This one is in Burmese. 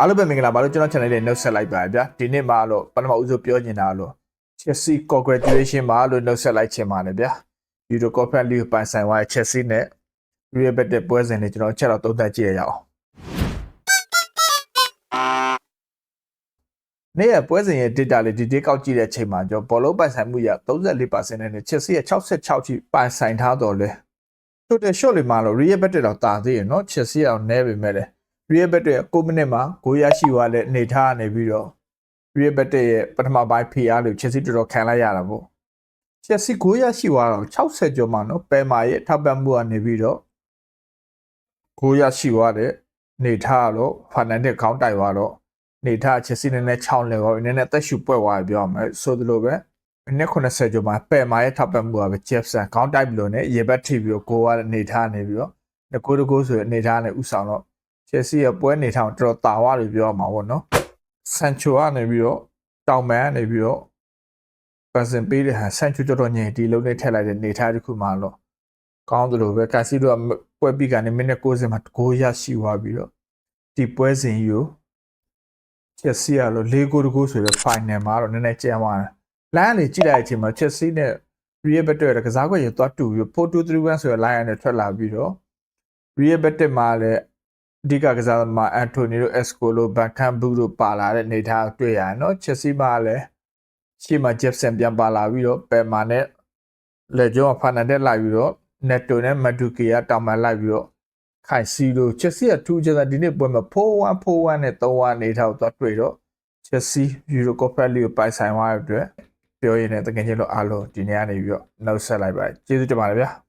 အားလုံးပဲမင်္ဂလာပါလို့ကျွန်တော် channel လေးနှုတ်ဆက်လိုက်ပါဗျာဒီနေ့မှာတော့ပထမဦးဆုံးပြောနေတာလို့ Chelsea congratulation ပါလို့နှုတ်ဆက်လိုက်ချင်ပါတယ်ဗျာ Euro Conference League ပိုင်ဆိုင်သွားတဲ့ Chelsea နဲ့ Real Betis ပွဲစဉ်တွေကျွန်တော်ချက်တော့သုံးသပ်ကြည့်ရအောင်နေ့ရက်ပွဲစဉ်ရဲ့ data လေးဒီ data ကောက်ကြည့်တဲ့အချိန်မှာကျွန်တော်ဘောလုံးပိုင်ဆိုင်မှုရ34%နဲ့ Chelsea ရဲ့66ထိပိုင်ဆိုင်ထားတော်လဲ total shot လေးမှာတော့ Real Betis တော့တာသေးရနော် Chelsea အောင်နဲပေမဲ့လည်း Real Betis ရဲ့9မိနစ်မှာဂိုးရရှိသွားတဲ့အနေထားကနေပြီးတော့ Real Betis ရဲ့ပထမပိုင်းဖိအားလို့ Chelsea တော်တော်ခံလိုက်ရတာပေါ့ Chelsea ဂိုးရရှိသွားတော့60ကျော်မှနော်ပယ်မာရဲ့ထောက်ပံ့မှုကနေပြီးတော့ဂိုးရရှိသွားတဲ့အနေထားတော့ဖာနန်ဒက်ခေါင်းတိုက်သွားတော့အနေထား Chelsea နည်းနည်းချောင်းလဲသွားပြီနည်းနည်းသက်ရှူပွက်သွားပြီပြောရမယ်ဆိုသလိုပဲမိနစ်80ကျော်မှပယ်မာရဲ့ထောက်ပံ့မှုကပဲ Jefferson ခေါင်းတိုက်ပြီးလို့ねရေဘက်ထိပြီးတော့ဂိုးရတဲ့အနေထားနေပြီးတော့ငကိုးတကိုးဆိုတဲ့အနေထားနဲ့ဥဆောင်တော့ Chelsea ရဲ့ပွဲနေထောင်တော်တော်တာဝလို့ပြောရမှာပေါ့နော်ဆန်ချိုကနေပြီးတော့တောင်မန်ကနေပြီးတော့ပတ်စင်ပေးတဲ့ဟာဆန်ချိုတော်တော်ညင်ဒီလုံးနဲ့ထည့်လိုက်တဲ့နေထားတစ်ခုမှတော့ကောင်းသလိုပဲကာစီတို့ကပွဲပြီးကနေမိနစ်60မှာဂိုးရရှိသွားပြီးတော့ဒီပွဲစဉ်ကြီးကို Chelsea ကလို့၄ဂိုးတကူဆိုတဲ့ final မှာတော့နည်းနည်းကြမ်းသွားတယ်လမ်းကနေကြည့်လိုက်တဲ့အချိန်မှာ Chelsea နဲ့ Real Betis ရဲ့ကစားကွက်ရသွားတူပြီး4-2-3-1ဆိုတဲ့ line နဲ့ထွက်လာပြီးတော့ Real Betis မှာလည်း အဓိကကစားသမားအန်တိုနီယိုအက်စကိုလိုဘန်ကန်ဘူးတို့ပါလာတဲ့အနေထားတွေ့ရတယ်နော်ချက်စီမှာလည်းရှေ့မှာဂျက်ဆန်ပြန်ပါလာပြီးတော့ပယ်မာနဲ့လက်ကျော်ဖာနန်ဒက်လိုက်ပြီးတော့နက်တိုနဲ့မဒူကီယာတောင်မှလိုက်ပြီးတော့ခိုင်စီလိုချက်စီကထူးခြားတဲ့ဒီနေ့ပွဲမှာ4-1 4-1နဲ့3-1အနေထားကိုသွားတွေ့တော့ချက်စီယူရိုကော်ဖက်လီကိုပိုင်ဆိုင်သွားတဲ့အတွက်ပြောရရင်တကယ်ချင်းလို့အားလုံးဒီနေ့ကနေပြီးတော့နှုတ်ဆက်လိုက်ပါကျေးဇူးတင်ပါတယ်ဗျာ